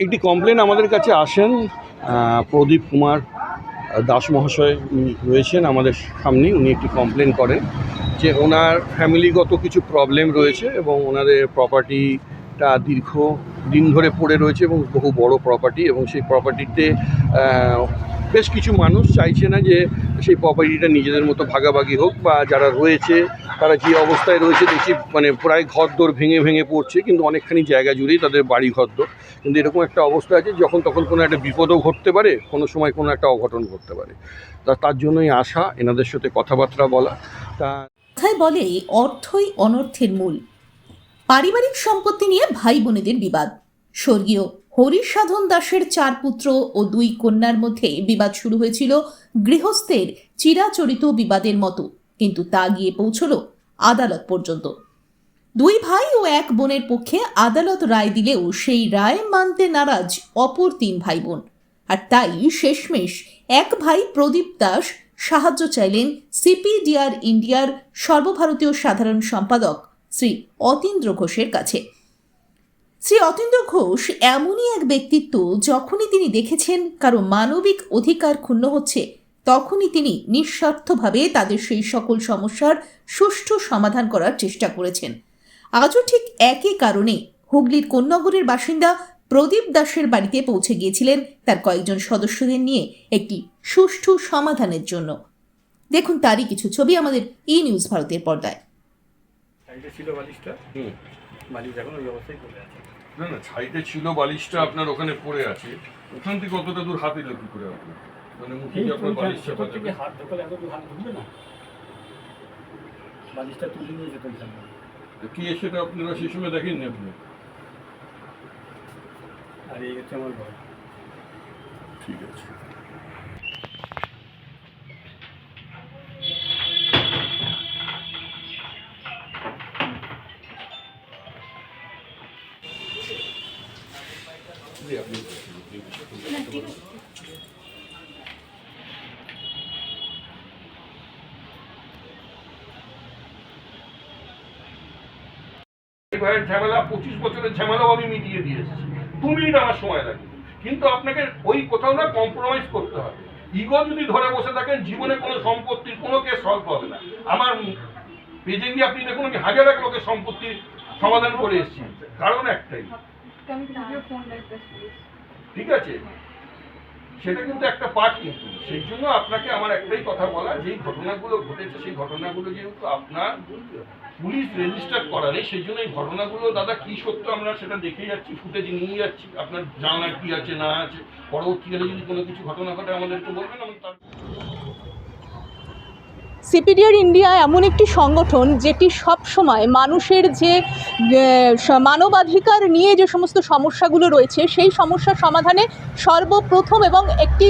একটি কমপ্লেন আমাদের কাছে আসেন প্রদীপ কুমার দাস মহাশয় রয়েছেন আমাদের সামনে, উনি একটি কমপ্লেন করেন যে ওনার ফ্যামিলিগত কিছু প্রবলেম রয়েছে এবং ওনাদের প্রপার্টিটা দীর্ঘ দিন ধরে পড়ে রয়েছে এবং বহু বড় প্রপার্টি এবং সেই প্রপার্টিতে বেশ কিছু মানুষ চাইছে না যে সেই প্রপার্টিটা নিজেদের মতো ভাগাভাগি হোক বা যারা রয়েছে, তারা যে অবস্থায় রয়েছে দেখছি মানে প্রায় ঘর দোর ভেঙে ভেঙে পড়ছে, কিন্তু অনেকখানি জায়গা জুড়েই তাদের বাড়ি ঘর দোর কিন্তু এরকম একটা অবস্থা আছে, যখন তখন কোনো একটা বিপদও ঘটতে পারে, কোনো সময় কোনো একটা অঘটন ঘটতে পারে। তা তার জন্যই আসা এনাদের সাথে কথাবার্তা বলা। তা কথায় বলে অর্থই অনর্থের মূল। পারিবারিক সম্পত্তি নিয়ে ভাই বোনেদের বিবাদ। স্বর্গীয় হরিসাধন দাসের চার পুত্র ও দুই কন্যার মধ্যে বিবাদ শুরু হয়েছিল। গৃহস্থের চিরাচরিত বিবাদের মতো, কিন্তু তা গিয়ে পৌঁছল আদালত পর্যন্ত। দুই ভাই ও এক বোনের পক্ষে আদালত রায় দিলেও সেই রায় মানতে নারাজ অপর তিন ভাই বোন আর তাই শেষমেশ এক ভাই প্রদীপ দাস সাহায্য চাইলেন সিপিডিআর ইন্ডিয়ার সর্বভারতীয় সাধারণ সম্পাদক শ্রী অতীন্দ্র ঘোষের কাছে। শ্রী অতীন্দ্র ঘোষ এমনই এক ব্যক্তিত্ব যখনই তিনি দেখেছেন কারও মানবিক অধিকার ক্ষুণ্ণ হচ্ছে তখনই তিনি নিঃস্বার্থভাবে তাদের সেই সকল সমস্যার সুষ্ঠু সমাধান করার চেষ্টা করেছেন। আজও ঠিক একই কারণে হুগলির কোন্নগরের বাসিন্দা প্রদীপ দাসের বাড়িতে পৌঁছে গিয়েছিলেন তার কয়েকজন সদস্যদের নিয়ে একটি সুষ্ঠু সমাধানের জন্য। দেখুন তারই কিছু ছবি আমাদের ই নিউজ ভারতের পর্দায়। ছিল বালিশটা বালিশ এখন ওই অবস্থায় পড়ে আছে। না না সাইডে ছিল বালিশটা আপনার ওখানে পড়ে আছে। ওখান থেকে কতটা দূর হাতে কি করে আপনি। মানে মুখে যে আপনার বালিশটা বালিশ হাত ঢোকালে এত দূর হাত ঢুকবে না? বালিশটা তুলে নিয়ে যেত কি সেটা আপনারা সেই সময় দেখেননি আপনি? আর এই হচ্ছে আমার ঘর। ঠিক আছে। আপনি- ভাইয়ের ঝামেলা পঁচিশ বছরের ঝামেলাও আমি মিটিয়ে দিয়ে এসেছি। দু মিনিট আমার সময় লাগে কিন্তু আপনাকে ওই কোথাও না কম্প্রোমাইজ করতে হবে। ইগো যদি ধরে বসে থাকেন জীবনে কোনো সম্পত্তির কোনো কেস সলভ হবে না। আমার পেজে গিয়ে আপনি দেখুন আমি হাজার এক লোকের সম্পত্তির সমাধান করে এসেছি। কারণ একটাই ঠিক আছে। সেটা কিন্তু একটা পার্ট কিন্তু। সেই জন্য আপনাকে আমার একটাই কথা বলা, যেই ঘটনাগুলো ঘটেছে, সেই ঘটনাগুলো যেহেতু আপনার পুলিশ রেজিস্টার করা নেই, সেই জন্য এই ঘটনাগুলো দাদা কি সত্য আমরা সেটা দেখে যাচ্ছি ফুটেজ নিয়ে যাচ্ছি, আপনার জানার কি আছে, না আছে, পরবর্তীকালে যদি কোনো কিছু ঘটনা ঘটে আমাদেরকে বলবেন, আমি তার সিপিডিআর ইন্ডিয়া এমন একটি সংগঠন যেটি সব সময় মানুষের যে মানবাধিকার নিয়ে যে সমস্ত সমস্যাগুলো রয়েছে, সেই সমস্যার সমাধানে সর্বপ্রথম এবং একটি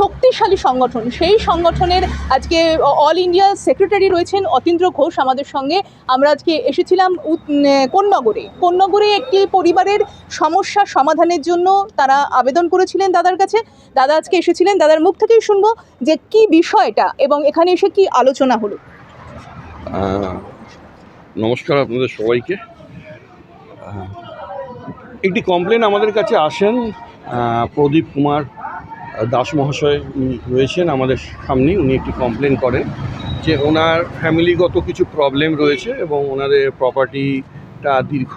শক্তিশালী সংগঠন। সেই সংগঠনের আজকে অল ইন্ডিয়া সেক্রেটারি রয়েছেন অতীন্দ্র ঘোষ। আমাদের সঙ্গে আমরা আজকে এসেছিলাম কোন্নগরে। কোন্নগরে একটি পরিবারের সমস্যা সমাধানের জন্য তারা আবেদন করেছিলেন দাদার কাছে। দাদা আজকে এসেছিলেন। দাদার মুখ থেকেই শুনব যে কি বিষয়টা এবং এখানে এসে কি আলোচনা হলো। নমস্কার আপনাদের সবাইকে। একটি কমপ্লেন আমাদের কাছে আসেন প্রদীপ কুমার দাস মহাশয় রয়েছেন আমাদের সামনে, উনি একটি কমপ্লেন করেন যে ওনার ফ্যামিলিগত কিছু প্রবলেম রয়েছে এবং ওনাদের প্রপার্টিটা দীর্ঘ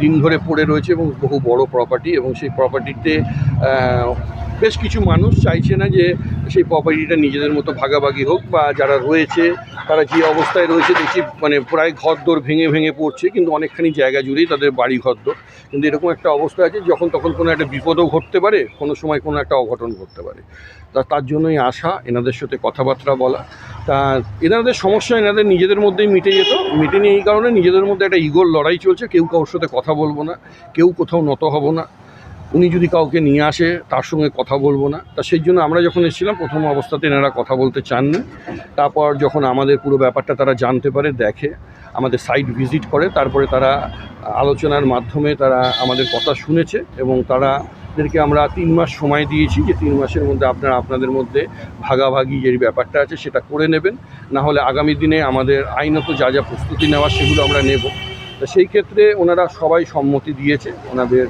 দিন ধরে পড়ে রয়েছে এবং বহু বড় প্রপার্টি এবং সেই প্রপার্টিতে বেশ কিছু মানুষ চাইছে না যে সেই প্রপার্টিটা নিজেদের মতো ভাগাভাগি হোক বা যারা রয়েছে, তারা যে অবস্থায় রয়েছে দেখছি মানে প্রায় ঘরদোর ভেঙে ভেঙে পড়ছে, কিন্তু অনেকখানি জায়গা জুড়েই তাদের বাড়ি ঘরদোর। কিন্তু এরকম একটা অবস্থা আছে, যখন তখন কোনো একটা বিপদও ঘটতে পারে, কোনো সময় কোনো একটা অঘটন ঘটতে পারে। তা তার জন্যই আসা, এনাদের সাথে কথাবার্তা বলা। তা এনাদের সমস্যা এনাদের নিজেদের মধ্যেই মিটে যেত, মিটেনি এই কারণে নিজেদের মধ্যে একটা ইগোর লড়াই চলছে, কেউ কারোর সাথে কথা বলব না, কেউ কোথাও নত হব না। উনি যদি কাউকে নিয়ে আসে, তার সঙ্গে কথা বলব না। তা সেই জন্য আমরা যখন এসেছিলাম, প্রথম অবস্থাতে এনারা কথা বলতে চান না। তারপর যখন আমাদের পুরো ব্যাপারটা তারা জানতে পারে, দেখে, আমাদের সাইট ভিজিট করে, তারপরে তারা আলোচনার মাধ্যমে তারা আমাদের কথা শুনেছে এবং তারাদেরকে আমরা তিন মাস সময় দিয়েছি যে তিন মাসের মধ্যে আপনারা আপনাদের মধ্যে ভাগাভাগি যে ব্যাপারটা আছে সেটা করে নেবেন। না হলে আগামী দিনে আমাদের আইনত যা যা প্রস্তুতি নেওয়া সেগুলো আমরা নেব। তো সেই ক্ষেত্রে ওনারা সবাই সম্মতি দিয়েছে। ওনাদের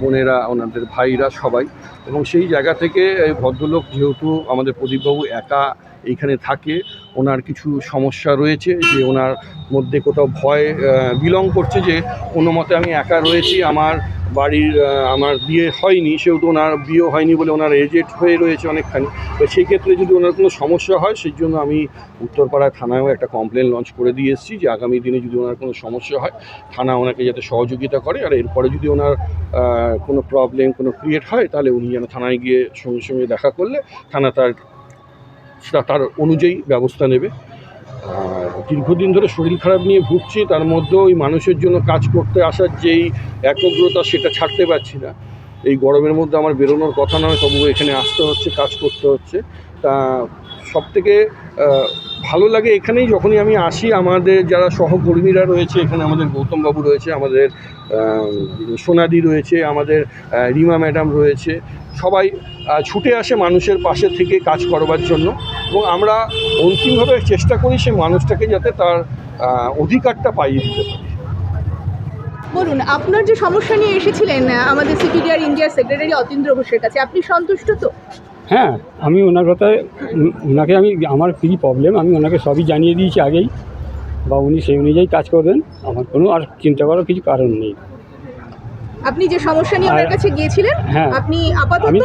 বোনেরা, ওনাদের ভাইরা সবাই। এবং সেই জায়গা থেকে ভদ্রলোক যেহেতু আমাদের প্রদীপবাবু একা এইখানে থাকে ওনার কিছু সমস্যা রয়েছে যে ওনার মধ্যে কোথাও ভয় বিলং করছে যে কোনো মতে আমি একা রয়েছি, আমার বাড়ির আমার বিয়ে হয়নি, সেহেতু ওনার বিয়ে হয়নি বলে ওনার এজেড হয়ে রয়েছে অনেকখানি। তো সেই ক্ষেত্রে যদি ওনার কোনো সমস্যা হয় সেই জন্য আমি উত্তরপাড়া থানায়ও একটা কমপ্লেন লঞ্চ করে দিয়ে এসেছি যে আগামী দিনে যদি ওনার কোনো সমস্যা হয়, থানা ওনাকে যাতে সহযোগিতা করে। আর এরপরে যদি ওনার কোনো প্রবলেম কোনো ক্রিয়েট হয়, তাহলে উনি যেন থানায় গিয়ে সঙ্গে সঙ্গে দেখা করলে, থানা তার সেটা তার অনুযায়ী ব্যবস্থা নেবে। আর দীর্ঘদিন ধরে শরীর খারাপ নিয়ে ভুগছি, তার মধ্যেও ওই মানুষের জন্য কাজ করতে আসার যেই একগ্রতা সেটা ছাড়তে পারছি না। এই গরমের মধ্যে আমার বেরোনোর কথা নয় তবুও এখানে আসতে হচ্ছে, কাজ করতে হচ্ছে। তা সব থেকে ভালো লাগে এখানেই যখনই আমি আসি, আমাদের যারা সহকর্মীরা রয়েছে, এখানে আমাদের গৌতমবাবু রয়েছে, আমাদের সোনাদি রয়েছে, আমাদের রিমা ম্যাডাম রয়েছে। সবাই ছুটে আসে মানুষের পাশে থেকে কাজ করবার জন্য। এবং আমরা অন্তিমভাবে চেষ্টা করি সে মানুষটাকে যাতে তার অধিকারটা পাইয়ে দিতে পারি। বলুন, আপনার যে সমস্যা নিয়ে এসেছিলেন আমাদের সিপিডিআর ইন্ডিয়ার সেক্রেটারি অতীন্দ্র ঘোষের কাছে, আপনি সন্তুষ্ট তো? হ্যাঁ আমি ওনার কথায় ওনাকে আমি, আমার কী প্রবলেম আমি ওনাকে সবই জানিয়ে দিয়েছি আগেই, বা উনি সেই অনুযায়ী কাজ করবেন, আমার কোনো আর চিন্তা করার কিছু কারণ নেই। আপনি যে সমস্যা নিয়ে ওনার কাছে গিয়েছিলেন হ্যাঁ। আপনি আপাতত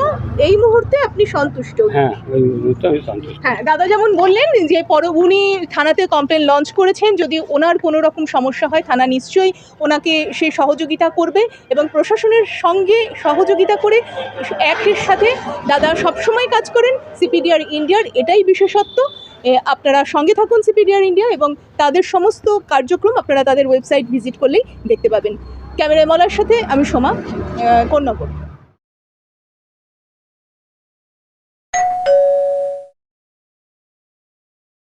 এই মুহূর্তে আপনি সন্তুষ্ট। হ্যাঁ ওই মুহূর্তে আমি সন্তুষ্ট। হ্যাঁ দাদা যেমন বললেন যে পর উনি থানাতে কমপ্লেন লঞ্চ করেছেন যদি ওনার কোনো রকম সমস্যা হয় থানা নিশ্চয়ই ওনাকে সে সহযোগিতা করবে এবং প্রশাসনের সঙ্গে সহযোগিতা করে একের সাথে দাদা সবসময় কাজ করেন। সিপিডিআর ইন্ডিয়ার এটাই বিশেষত্ব। আপনারা সঙ্গে থাকুন সিপিডিআর ইন্ডিয়া এবং তাদের সমস্ত কার্যক্রম আপনারা তাদের ওয়েবসাইট ভিজিট করলেই দেখতে পাবেন। ক্যামেরায় মলার সাথে আমি সোমা কন্যাপুর